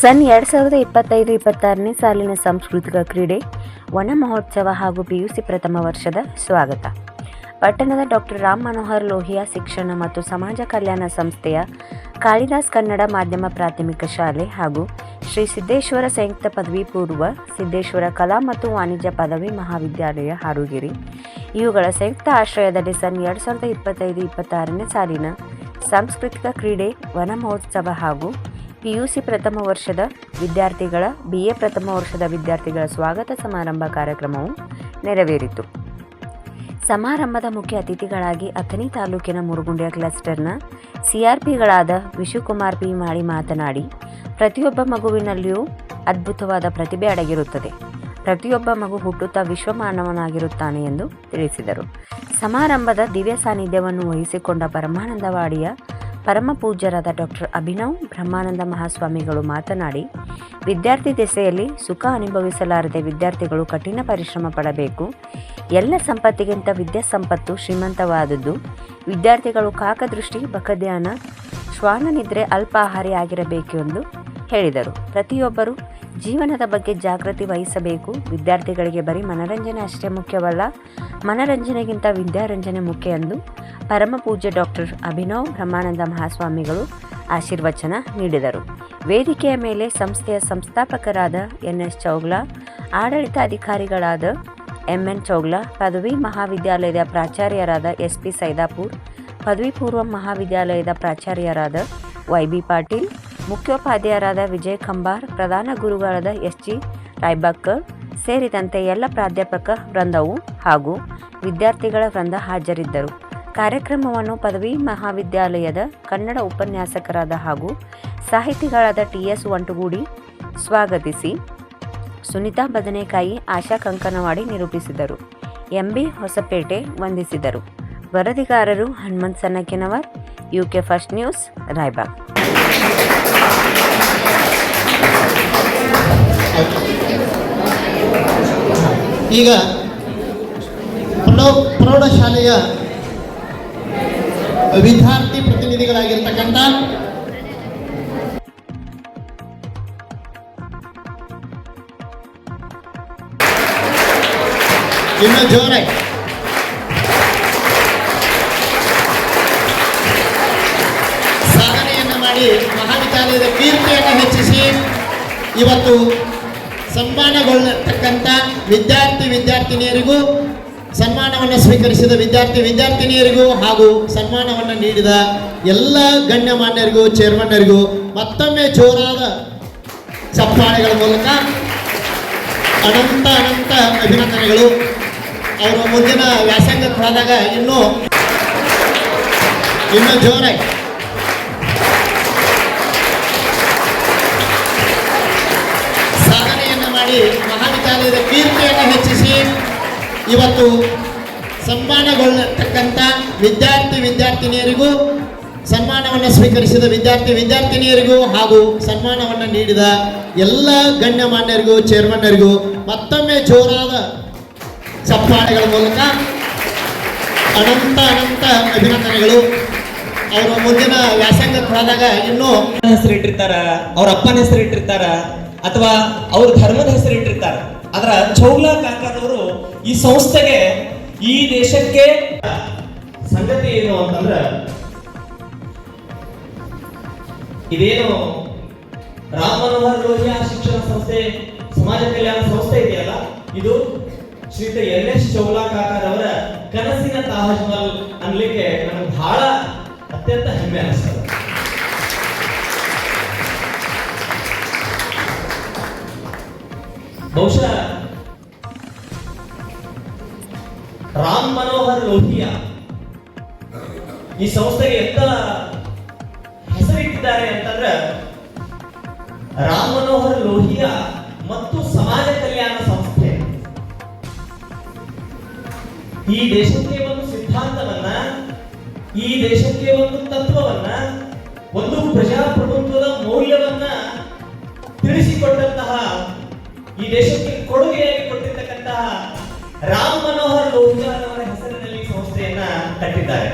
ಸನ್ ಎರಡು ಸಾವಿರದ ಇಪ್ಪತ್ತೈದು ಇಪ್ಪತ್ತಾರನೇ ಸಾಲಿನ ಸಾಂಸ್ಕೃತಿಕ ಕ್ರೀಡೆ, ವನ ಮಹೋತ್ಸವ ಹಾಗೂ ಪಿಯುಸಿ ಪ್ರಥಮ ವರ್ಷದ ಸ್ವಾಗತ. ಪಟ್ಟಣದ ಡಾಕ್ಟರ್ ರಾಮ್ ಮನೋಹರ್ ಲೋಹಿಯಾ ಶಿಕ್ಷಣ ಮತ್ತು ಸಮಾಜ ಕಲ್ಯಾಣ ಸಂಸ್ಥೆಯ ಕಾಳಿದಾಸ್ ಕನ್ನಡ ಮಾಧ್ಯಮ ಪ್ರಾಥಮಿಕ ಶಾಲೆ ಹಾಗೂ ಶ್ರೀ ಸಿದ್ದೇಶ್ವರ ಸಂಯುಕ್ತ ಪದವಿ ಪೂರ್ವ ಸಿದ್ದೇಶ್ವರ ಕಲಾ ಮತ್ತು ವಾಣಿಜ್ಯ ಪದವಿ ಮಹಾವಿದ್ಯಾಲಯ ಹಾರುಗಿರಿ. ಇವುಗಳ ಸಂಯುಕ್ತ ಆಶ್ರಯದಲ್ಲಿ ಸನ್ ಎರಡು ಸಾವಿರದ ಇಪ್ಪತ್ತೈದು ಇಪ್ಪತ್ತಾರನೇ ಸಾಲಿನ ಸಾಂಸ್ಕೃತಿಕ ಕ್ರೀಡೆ, ವನ ಮಹೋತ್ಸವ ಹಾಗೂ ಪಿಯುಸಿ ಪ್ರಥಮ ವರ್ಷದ ವಿದ್ಯಾರ್ಥಿಗಳ ಬಿ ಎ ಪ್ರಥಮ ವರ್ಷದ ವಿದ್ಯಾರ್ಥಿಗಳ ಸ್ವಾಗತ ಸಮಾರಂಭ ಕಾರ್ಯಕ್ರಮವು ನೆರವೇರಿತು. ಸಮಾರಂಭದ ಮುಖ್ಯ ಅತಿಥಿಗಳಾಗಿ ಅಥಣಿ ತಾಲೂಕಿನ ಮುರುಗುಂಡಿಯ ಕ್ಲಸ್ಟರ್ನ ಸಿಆರ್ಪಿಗಳಾದ ವಿಶುಕುಮಾರ್ ಪಿ ಮಾಡಿ ಮಾತನಾಡಿ, ಪ್ರತಿಯೊಬ್ಬ ಮಗುವಿನಲ್ಲಿಯೂ ಅದ್ಭುತವಾದ ಪ್ರತಿಭೆ ಅಡಗಿರುತ್ತದೆ. ಪ್ರತಿಯೊಬ್ಬ ಮಗು ಹುಟ್ಟುತ್ತಾ ವಿಶ್ವಮಾನವನಾಗಿರುತ್ತಾನೆ ಎಂದು ತಿಳಿಸಿದರು. ಸಮಾರಂಭದ ದಿವ್ಯ ಸಾನ್ನಿಧ್ಯವನ್ನು ವಹಿಸಿಕೊಂಡ ಪರಮಾನಂದವಾಡಿಯ ಪರಮ ಪೂಜ್ಯರಾದ ಡಾಕ್ಟರ್ ಅಭಿನವ್, ಬ್ರಹ್ಮಾನಂದ ಮಹಾಸ್ವಾಮಿಗಳು ಮಾತನಾಡಿ, ವಿದ್ಯಾರ್ಥಿ ದೆಸೆಯಲ್ಲಿ ಸುಖ ಅನುಭವಿಸಲಾರದೆ ವಿದ್ಯಾರ್ಥಿಗಳು ಕಠಿಣ ಪರಿಶ್ರಮ ಪಡಬೇಕು. ಎಲ್ಲ ಸಂಪತ್ತಿಗಿಂತ ವಿದ್ಯಾಸಂಪತ್ತು ಶ್ರೀಮಂತವಾದದ್ದು. ವಿದ್ಯಾರ್ಥಿಗಳು ಕಾಕದೃಷ್ಟಿ ಬಕಧ್ಯಾನ ಶ್ವಾನನಿದ್ರೆ ಅಲ್ಪಾಹಾರಿ ಆಗಿರಬೇಕು ಎಂದು ಹೇಳಿದರು. ಪ್ರತಿಯೊಬ್ಬರು ಜೀವನದ ಬಗ್ಗೆ ಜಾಗೃತಿ ವಹಿಸಬೇಕು. ವಿದ್ಯಾರ್ಥಿಗಳಿಗೆ ಬರೀ ಮನರಂಜನೆ ಅಷ್ಟೇ ಮುಖ್ಯವಲ್ಲ. ಮನರಂಜನೆಗಿಂತ ವಿದ್ಯಾರಂಜನೆ ಮುಖ್ಯ ಎಂದು ಪರಮ ಪೂಜ್ಯ ಡಾಕ್ಟರ್ ಅಭಿನವ್ ಬ್ರಹ್ಮಾನಂದ ಮಹಾಸ್ವಾಮಿಗಳು ಆಶೀರ್ವಚನ ನೀಡಿದರು. ವೇದಿಕೆಯ ಮೇಲೆ ಸಂಸ್ಥೆಯ ಸಂಸ್ಥಾಪಕರಾದ ಎನ್ ಎಸ್ ಚೌಗ್ಲಾ, ಆಡಳಿತಾಧಿಕಾರಿಗಳಾದ ಎಂ ಎನ್ ಚೌಗ್ಲಾ, ಪದವಿ ಮಹಾವಿದ್ಯಾಲಯದ ಪ್ರಾಚಾರ್ಯರಾದ ಎಸ್ ಪಿ ಸೈದಾಪುರ್, ಪದವಿ ಪೂರ್ವ ಮಹಾವಿದ್ಯಾಲಯದ ಪ್ರಾಚಾರ್ಯರಾದ ವೈ ಬಿ ಪಾಟೀಲ್ ಮುಖ್ಯೋಪಾಧ್ಯಾಯರಾದ ವಿಜಯ್ ಕಂಬಾರ್, ಪ್ರಧಾನ ಗುರುಗಳಾದ ಎಸ್ ಜಿ ರಾಯ್ಬಕ್ಕರ್ ಸೇರಿದಂತೆ ಎಲ್ಲ ಪ್ರಾಧ್ಯಾಪಕ ವೃಂದವು ಹಾಗೂ ವಿದ್ಯಾರ್ಥಿಗಳ ವೃಂದ ಹಾಜರಿದ್ದರು. ಕಾರ್ಯಕ್ರಮವನ್ನು ಪದವಿ ಮಹಾವಿದ್ಯಾಲಯದ ಕನ್ನಡ ಉಪನ್ಯಾಸಕರಾದ ಹಾಗೂ ಸಾಹಿತಿಗಳಾದ ಟಿ ಎಸ್ ಒಂಟುಗೂಡಿ ಸ್ವಾಗತಿಸಿ ಸುನಿತಾ ಬದನೆಕಾಯಿ ಆಶಾ ಕಂಕನವಾಡಿ ನಿರೂಪಿಸಿದರು. ಎಂ ಬಿ ಹೊಸಪೇಟೆ ವಂದಿಸಿದರು. ವರದಿಗಾರರು Hanumanth Sannakinavar UK first news, Raibag. ಈಗ ಪ್ರೌಢ ಪ್ರೌಢಶಾಲೆಯ ವಿದ್ಯಾರ್ಥಿ ಪ್ರತಿನಿಧಿಗಳಾಗಿರ್ತಕ್ಕಂಥ ಇನ್ನು ಜೋರಾಗಿ. ಸಾಧನೆಯನ್ನು ಮಾಡಿ ಮಹಾವಿದ್ಯಾಲಯದ ಕೀರ್ತಿಯನ್ನು ಹೆಚ್ಚಿಸಿ ಇವತ್ತು ಸನ್ಮಾನಗೊಳ್ಳತಕ್ಕಂಥ ವಿದ್ಯಾರ್ಥಿ ವಿದ್ಯಾರ್ಥಿನಿಯರಿಗೂ ಸನ್ಮಾನವನ್ನು ಸ್ವೀಕರಿಸಿದ ವಿದ್ಯಾರ್ಥಿ ವಿದ್ಯಾರ್ಥಿನಿಯರಿಗೂ ಹಾಗೂ ಸನ್ಮಾನವನ್ನು ನೀಡಿದ ಎಲ್ಲ ಗಣ್ಯಮಾನ್ಯರಿಗೂ ಚೇರ್ಮನ್ನರಿಗೂ ಮತ್ತೊಮ್ಮೆ ಜೋರಾದ ಚಪ್ಪಾಳೆಗಳ ಮೂಲಕ ಅನಂತ ಅನಂತ ಅಭಿನಂದನೆಗಳು. ಅವರು ಮುಂದಿನ ವ್ಯಾಸಂಗಕ್ಕೆ ಹೋದಾಗ ಇನ್ನೂ ಇನ್ನೂ ಜೋರಾಗಿ. ಮಹಾವಿದ್ಯಾಲಯದ ಕೀರ್ತಿಯನ್ನು ಹೆಚ್ಚಿಸಿ ಇವತ್ತು ಸನ್ಮಾನಗೊಳ್ಳತಕ್ಕಂಥ ವಿದ್ಯಾರ್ಥಿ ವಿದ್ಯಾರ್ಥಿನಿಯರಿಗೂ ಸನ್ಮಾನವನ್ನು ಸ್ವೀಕರಿಸಿದ ವಿದ್ಯಾರ್ಥಿ ವಿದ್ಯಾರ್ಥಿನಿಯರಿಗೂ ಹಾಗೂ ಸನ್ಮಾನವನ್ನು ನೀಡಿದ ಎಲ್ಲ ಗಣ್ಯಮಾನ್ಯರಿಗೂ ಚೇರ್ಮನ್ನರಿಗೂ ಮತ್ತೊಮ್ಮೆ ಜೋರಾದ ಚಪ್ಪಾಳೆಗಳ ಮೂಲಕ ಅನಂತ ಅನಂತ ಅಭಿನಂದನೆಗಳು. ಅವರ ಮುಂದಿನ ವ್ಯಾಸಂಗಕ್ಕೆ ಹೋದಾಗ ಇನ್ನೂ ಹೆಸರು ಇಟ್ಟಿರ್ತಾರ ಅವ್ರ ಅಪ್ಪನ ಹೆಸರು ಇಟ್ಟಿರ್ತಾರ ಅಥವಾ ಅವ್ರ ಧರ್ಮದ ಹೆಸರು ಆದ್ರ ಚೌಲಾ ಕಾಕಾದವರು ಈ ಸಂಸ್ಥೆಗೆ ಈ ದೇಶಕ್ಕೆ ಸಂಗತಿ ಏನು ಅಂತಂದ್ರೆ, ಇದೇನು ರಾಮ್ ಮನೋಹರ್ ಲೋಹಿಯಾ ಶಿಕ್ಷಣ ಸಂಸ್ಥೆ, ಸಮಾಜ ಕಲ್ಯಾಣ ಸಂಸ್ಥೆ ಇದೆಯಲ್ಲ? ಇದು ಶ್ರೀತ ಎನ್ ಎಸ್ ಚೌಲಾ ಕಾಕಾರವರ ಕನಸಿನ ತಾಜ್ ಮಹಲ್ ಅನ್ಲಿಕ್ಕೆ ನನಗೆ ಬಹಳ ಅತ್ಯಂತ ಹೆಮ್ಮೆ ಅನಿಸ್ತದೆ. ಬಹುಶಃ ರಾಮ್ ಮನೋಹರ್ ಲೋಹಿಯಾ ಈ ಸಂಸ್ಥೆಗೆ ಎಂತ ಹೆಸರಿಟ್ಟಿದ್ದಾರೆ ಅಂತಂದ್ರೆ ರಾಮ್ ಮನೋಹರ್ ಲೋಹಿಯಾ ಮತ್ತು ಸಮಾಜ ಕಲ್ಯಾಣ ಸಂಸ್ಥೆ. ಈ ದೇಶಕ್ಕೆ ಒಂದು ಸಿದ್ಧಾಂತವನ್ನ, ಈ ದೇಶಕ್ಕೆ ಒಂದು ತತ್ವವನ್ನ, ಒಂದು ಪ್ರಜಾಪ್ರಭುತ್ವದ ಮೌಲ್ಯವನ್ನ ತಿಳಿಸಿಕೊಟ್ಟಂತಹ ಈ ದೇಶಕ್ಕೆ ಕೊಡುಗೆಯಾಗಿ ಕೊಟ್ಟಿರ್ತಕ್ಕಂತಹ ರಾಮ್ ಮನೋಹರ್ ಲೋಹಿಯಾ ಸಂಸ್ಥೆಯನ್ನ ಕಟ್ಟಿದ್ದಾರೆ.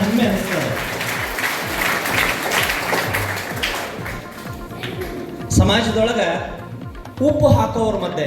ಹೆಮ್ಮೆ ಸಮಾಜದೊಳಗ ಉಪ್ಪು ಹಾಕೋರ ಮಧ್ಯೆ